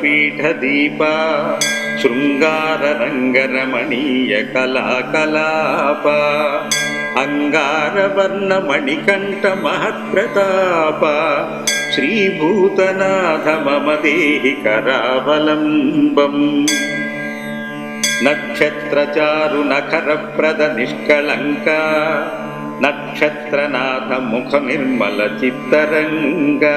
పీఠదీప శృంగారరంగరమణీయ కళాకలాప అంగార మణికంఠ మహత్ప్రతాప శ్రీభూతనాథ మమ దేహి కరావలంబం నక్షత్రచారు నఖరప్రద నిష్కళంక నక్షత్రనాథ ముఖ నిర్మల చిత్తరంగా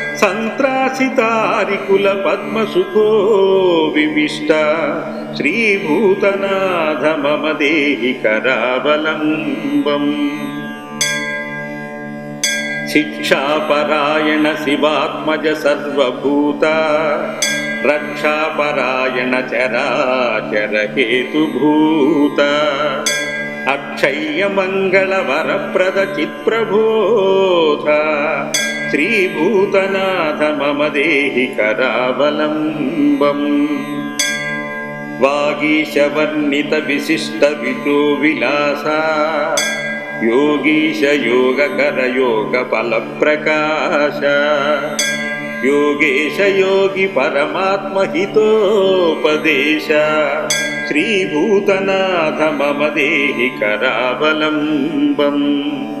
సంత్రాసితారికుల పద్మసుఖో వివిష్ట శ్రీభూతనాథ మమ దేహి కరావలంబం. శిక్షాపరాయణ శివాత్మజ సర్వభూత రక్షాపరాయణ చరాచర హేతుభూత అక్షయ్య మంగళ వరప్రద చిత్ప్రబోధ श्रीभूतनाथ मम देहि करावलम्बम्। वागीशवर्णितविशिष्टवितोविलासा योगीशयोगकरयोगफलप्रकाश। योगेशयोगी परमात्महितोपदेश श्रीभूतनाथ मम देहि करावलम्बम्।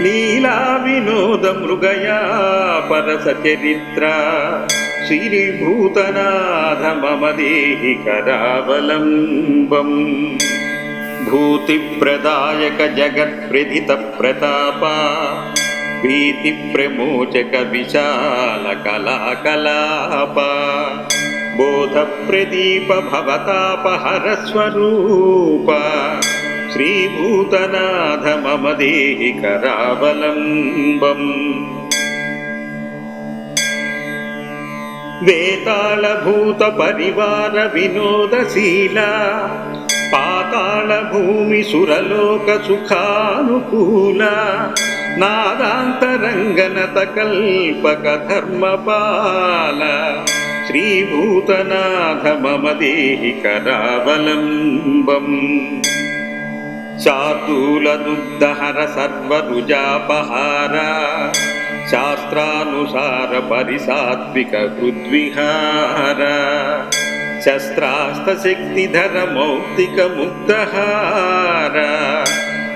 లీలా వినోద మృగయా పరస చరిత్ర. శ్రీభూతనాథ మమదేహి కరావలంబం భూతి ప్రదాయక ప్రతాప. భీతి ప్రమోచక విశాల కళాకలాప. బోధ ప్రదీప భవతాపహర స్వరూప. శ్రీభూతనాథ మమ దేహి కరావలంబం వేతాళభూత పరివార వినోదశీల పాతాళ భూమి సురలోక సుఖానుకూల నాదాంతరంగనత కల్పక ధర్మపాల శ్రీభూతనాథ మమ దేహి కరావలంబం సర్వరుజాపహార శాస్త్రానుసార పరిసాత్విక హృద్విహార శస్త్రాస్త్రశక్తిధర మౌక్తిక ముక్తహార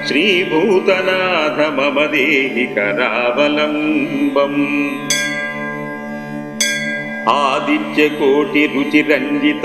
శ్రీభూతనాథ మమ దేహి కరావలంబం ఆదిత్య కోటి రుచి రంజిత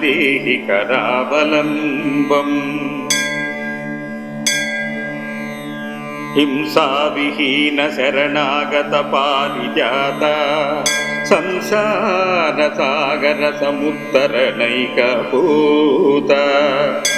దేహి కరావలంబం సత్యాద్రివాస పరమాద్భుత భావనీయ పింఛావతంస ముకుటోజ్వల పూజనీయ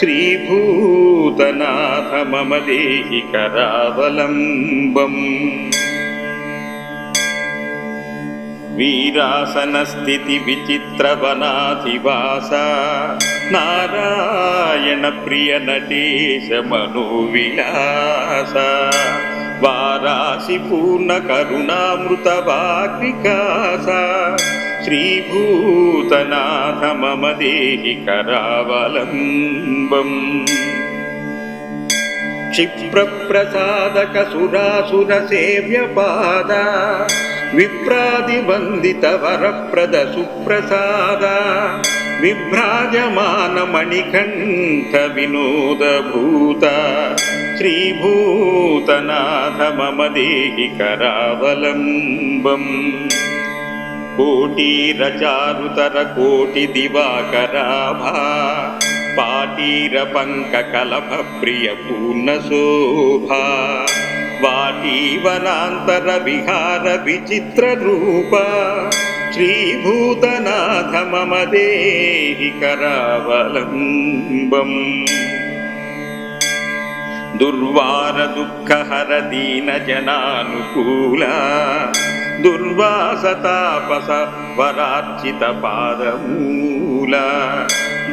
శ్రీభూతనాథ మమ దేహి కరావలంబం వీరాసన స్థితి విచిత్ర వనాధివాస నారాయణ ప్రియ నటేశ మనోవిలాస వారాసి పూర్ణ కరుణామృత వాగ్వికాస శ్రీభూతనాథ మమ దేహి కరావలంబం క్షిప్రప్రసాదక సురాసుర సేవ్య పాద విప్రాదివందిత వరప్రద సుప్రసాద విభ్రాజమాన మణికంఠ వినోదభూత శ్రీభూతనాథ మమ దేహి కరావలంబం కోటీరచారుతర కోటి దివాకరాభా పాటీర పంక కలభ ప్రియ పూర్ణ శోభా. వాటీవనాంతర విహార విచిత్ర రూప. శ్రీభూతనాథ మమ దేహి కరావలంబం. దుర్వార దుఃఖహర దీన జనానుకూల. దుర్వాసతాపస వరార్చిత పాదమూల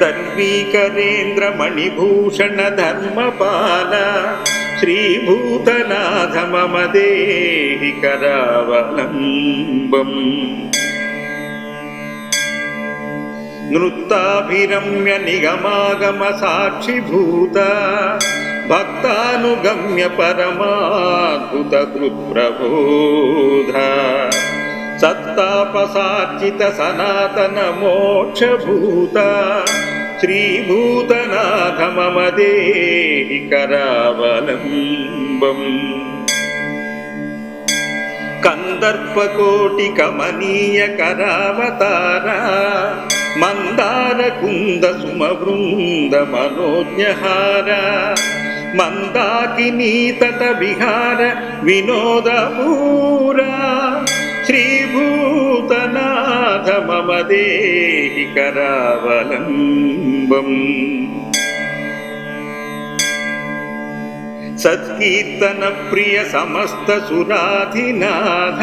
దర్వీకరేంద్ర మణిభూషణ ధర్మపాల శ్రీభూతనాథ మమ దేహి కరావలంబం నృత్తాభిరమ్య నిగమాగమ సాక్షిభూత భక్తానుగమ్య పరమాద్భుత కృత్ప్రబోధ. సత్తాపసార్జిత సనాతన మోక్షభూత. శ్రీభూతనాథ మమ దేహి కరావలంబం కందర్పకోటి కమనీయ కరావతార మందార కుంద సుమవృంద మనోజ్ఞహార మందాకినీ తట విహార వినోదపూర శ్రీభూతనాథ మమ దేహి కరావలంబం సత్కీర్తన ప్రియ సమస్త సురాధినాథ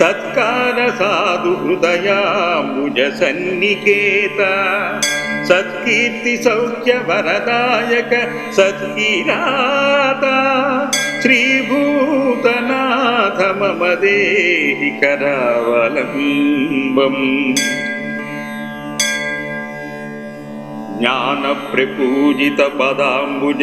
సత్కార సాధు హృదయాముజ సన్నికేత సత్కీర్తి సౌఖ్య వరదాయక సత్కీరాత శ్రీభూతనాథ మమ దేహి కరావలంబం జ్ఞాన ప్రపూజిత పదాంబుజ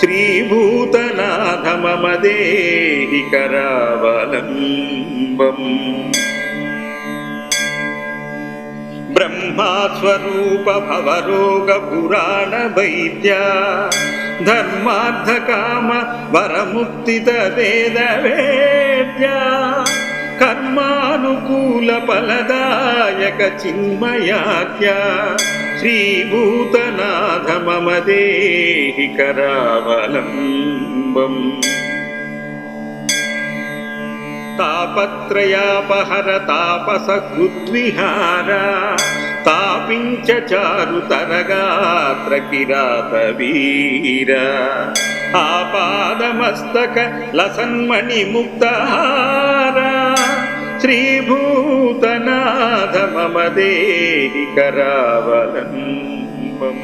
శ్రీభూతనాథమదేహి కరావలంబం బ్రహ్మాస్వరూప భవరోగ పురాణ వైద్య ధర్మార్థకామ వరముక్తిత వేద వేద్య కర్మానుకూల ఫలదాయక చిన్మయాఖ్య శ్రీభూతనాథ మమ దేహి కరావలంబం. తాపత్రయాపహర తాపస హృద్విహార తాపించ చారు తరగాత్ర కిరాత వీర ఆపాదమస్తక లసన్మణి ముక్తహార నూతనాథ మమ దేహి కరావలంబం.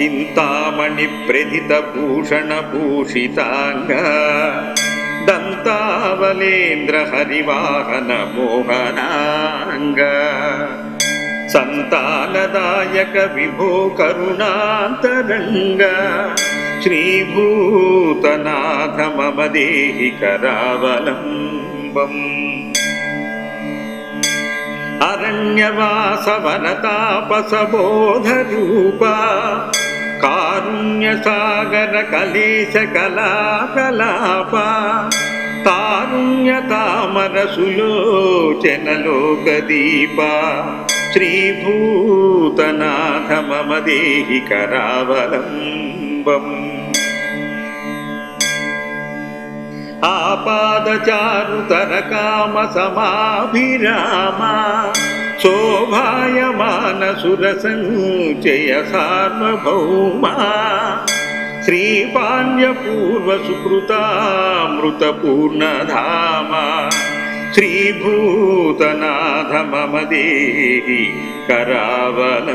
చింతామణి ప్రథిత భూషణ భూషితాంగ దంతావలేంద్ర హరివాహన మోహనాంగ. సంతానదాయక విభో కరుణాంతరంగా శ్రీభూతనాథ మమ దేహి కరావలంబం అరణ్యవాసవనతాపసబోధరూప కారుణ్యసాగర కలేశ కళాకలాప తారుణ్యతామర సులోచనలోకదీప శ్రీభూతనాథ మమ దేహి కరావలంబం ఆపాదచారుతర కామ సమాభిరామ శోభాయమాన సురసంచయ సార్వభౌమ శ్రీపాణ్యపూర్వ సుకృతామృత పూర్ణధామ శ్రీభూతనాథ మమ దేహి కరావలంబం.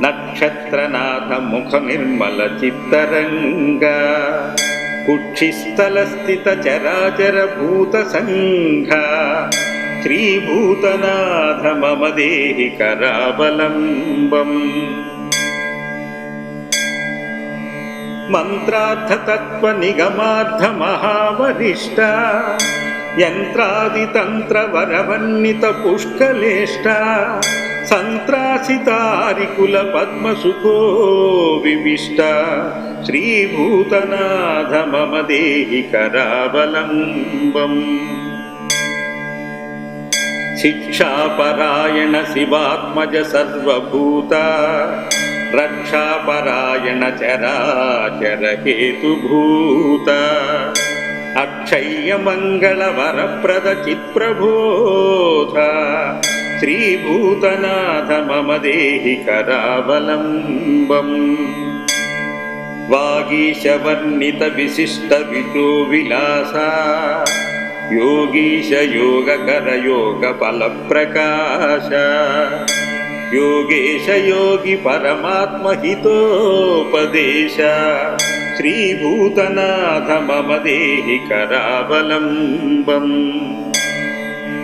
నక్షత్రనాథ ముఖ నిర్మల చిత్తరంగ కుక్షిస్థల స్థిత చరాచర భూత సంఘ శ్రీభూతనాథ మమ దేహి కరావలంబం మంత్రార్థతత్వ నిగమార్థ మహావరిష్ట యంత్రాదితంత్ర వరవర్ణిత పుష్కలేష్ట సంత్రాసితారికుల పద్మసుఖో వివిష్ట శ్రీభూతనాథ మమ దేహి కరావలంబం శిక్షాపరాయణ శివాత్మజ సర్వభూత రక్షాపరాయణ చరాచర హేతుభూత. అక్షయ్య మంగళ వరప్రద చిత్ప్రబోధ श्रीभूतनाथ मम देहि करावलम्बम् वागीशवर्णितविशिष्टवितोविलासा योगीशयोगकरयोगबलप्रकाश योगेशयोगी परमात्महितोपदेश श्रीभूतनाथ मम देहि करावलम्बम्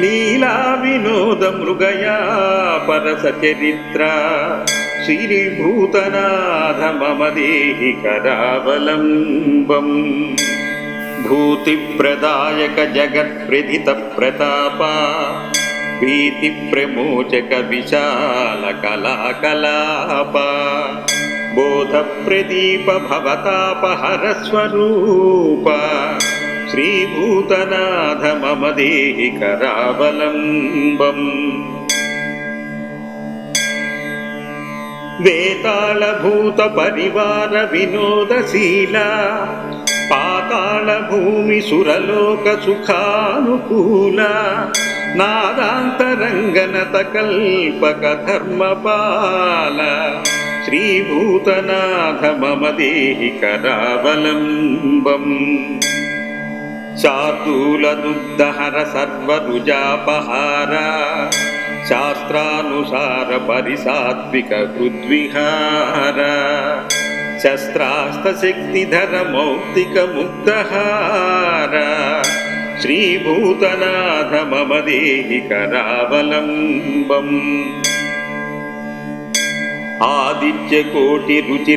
లీలా వినోద మృగయా పరస చరిత్ర. శ్రీభూతనాథ మమ దేహి కరావలంబం భూతి ప్రదాయక ప్రతాప. భీతి ప్రమోచక విశాల కళాకలాప. బోధ ప్రదీప భవతాపహర స్వరూప. శ్రీభూతనాథ మమ దేహి కరావలంబం వేతాళభూత పరివార వినోదశీల పాతాళభూమి సురలోక సుఖానుకూల నాదాంతరంగనత కల్పక ధర్మపాల శ్రీభూతనాథ మమ దేహి కరావలంబం సర్వరుజాపహార శాస్త్రానుసార పరిసాత్విక హృద్విహార శస్త్రాస్త్రశక్తిధర మౌక్తిక ముక్తహార శ్రీభూతనాథ మమ దేహి కరావలంబం ఆదిత్య కోటి రుచి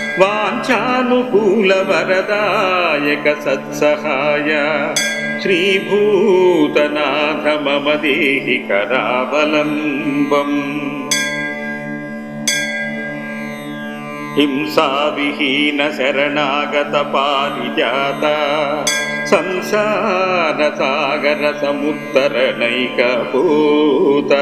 దేహి కరావలంబం పంచాద్రివాస పరమాద్భుత భావనీయ పింఛావతంస ముకుటోజ్వల పూజనీయ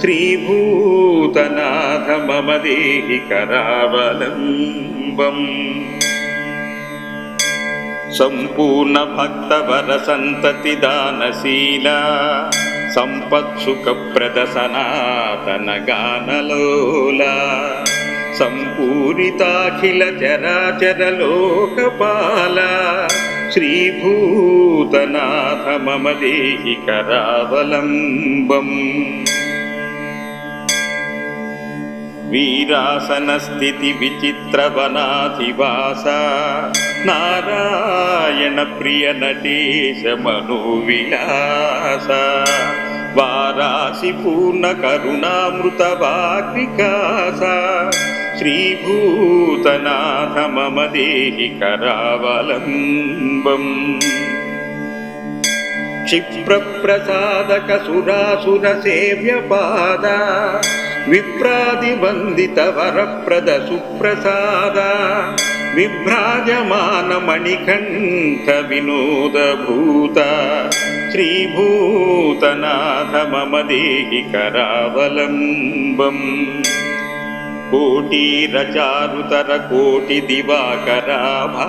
శ్రీభూతనాథ మమ దేహి కరావలంబం సంపూర్ణ భక్తవర సంతతి దానశీల సంపత్సుఖ ప్రదసనాతన గానలోల సంపూరితాఖిల చరాచరలోకపాల శ్రీభూతనాథ మమ దేహి కరావలంబం వీరాసన స్థితి విచిత్ర వనాధివాస. నారాయణ ప్రియ నటేశ మనోవిలాస. వారాసి పూర్ణ కరుణామృత వాగ్వికాస. శ్రీభూతనాథ మమ దేహి కరావలంబం క్షిప్రప్రసాదక సురాసుర సేవ్య పాద విప్రాది వందిత వరప్రద సుప్రసాద విభ్రాజమాన మణికంఠ వినోదభూత శ్రీభూతనాథ మమ దేహి కరావలంబం కోటీరచారుతర కోటి దివాకరాభా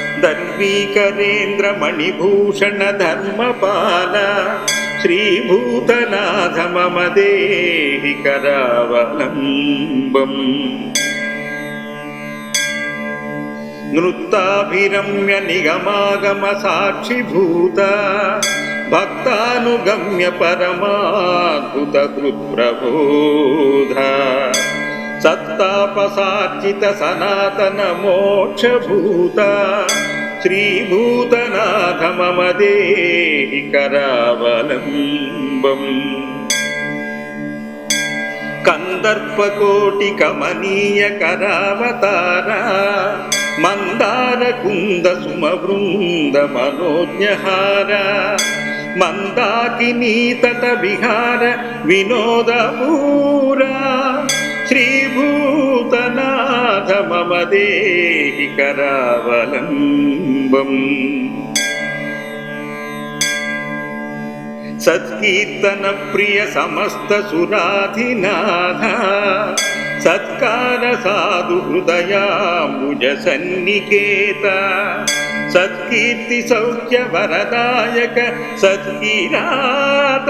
శ్రీభూతనాథ మమ దేహి కరావలంబం దుర్వార దుఃఖహర దీన జనానుకూల దుర్వాసతాపస వరార్చిత శ్రీభూతనాథ మమ దేహి కరావలంబం కందర్పకోటి కమనీయ కరావతార మందార కుంద సుమవృంద మనోజ్ఞహార మందాకినీ తట విహార వినోదపూర శ్రీభూతనా మమ దేహి కరావలంబం. సత్కీర్తన ప్రియ సమస్త సురాధినాథ సత్కార సాధు హృదయాంబుజ సన్నికేత సత్కీర్తి సౌఖ్య వరదాయక సత్కీరాత.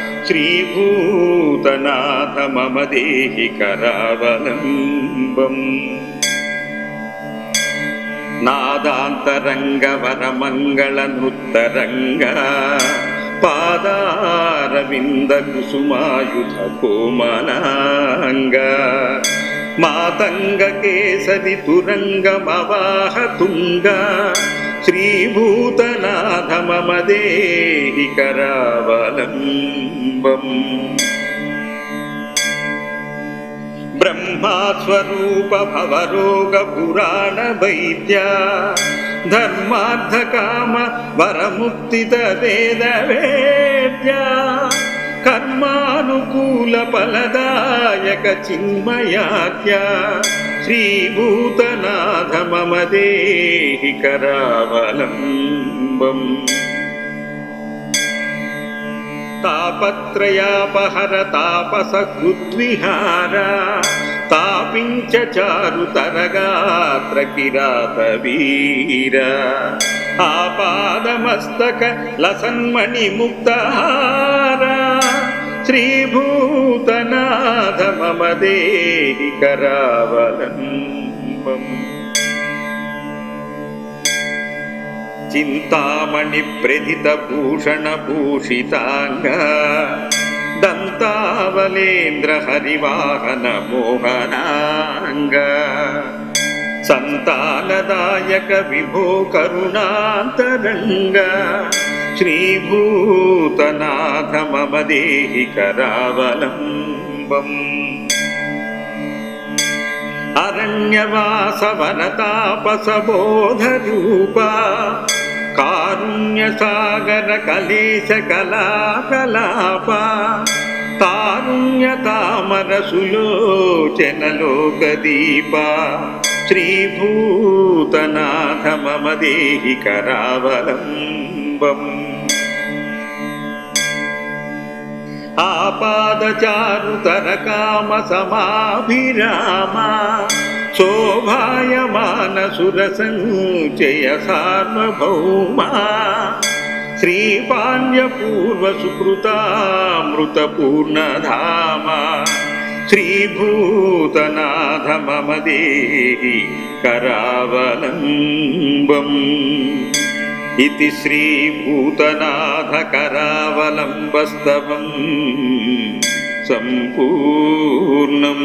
శ్రీభూతనాథ మమ దేహి కరావలంబం నాదాంతరంగ వరమంగళ నృత్తరంగ పాదారవింద కుసుమాయుధ కోమనాంగ మాతంగ కేసరి తురంగమవాహ తుంగ శ్రీభూతనాథ కరావలంబం బ్రహ్మాస్వరూప భవరోగ పురాణ వైద్య ధర్మార్థకామ వరముక్తిత వేద వేద్య కర్మానుకూల ఫలదాయక చిన్మయాఖ్య శ్రీభూతనాథ మమ దేహి కరావలంబం తాపత్రయాపహర తాపస కృద్విహార తాపించ చారు తరగాత్ర కిరాత వీర ఆపాదమస్తక లసన్మణి ముక్తహారా శ్రీభూతనాథ మమ దేహి కరావలంబం చింతామణి ప్రథిత భూషణ భూషితాంగ దంతావలేంద్ర హరివాహన మోహనాంగ సంతానదాయక విభో కరుణాంతరంగా శ్రీభూతనాథ మమ దేహి కరావలంబం అరణ్యవాస వనతాపస బోధ రూప కారుణ్య సాగర కలేశ కళాకలాప శ్రీభూతనాథ మమ దేహి కరావలంబం ఆపాదచారుతరకామ సమాభిరామ. శోభాయమాన సురసంచయ సార్వభౌమా. శ్రీపాణ్యపూర్వసుకృతామృతపూర్ణధామ శ్రీభూతనాథ మమ కరావలంబం. इति श्रीभूतनाथकरावलम्बस्तवम् सम्पूर्णम्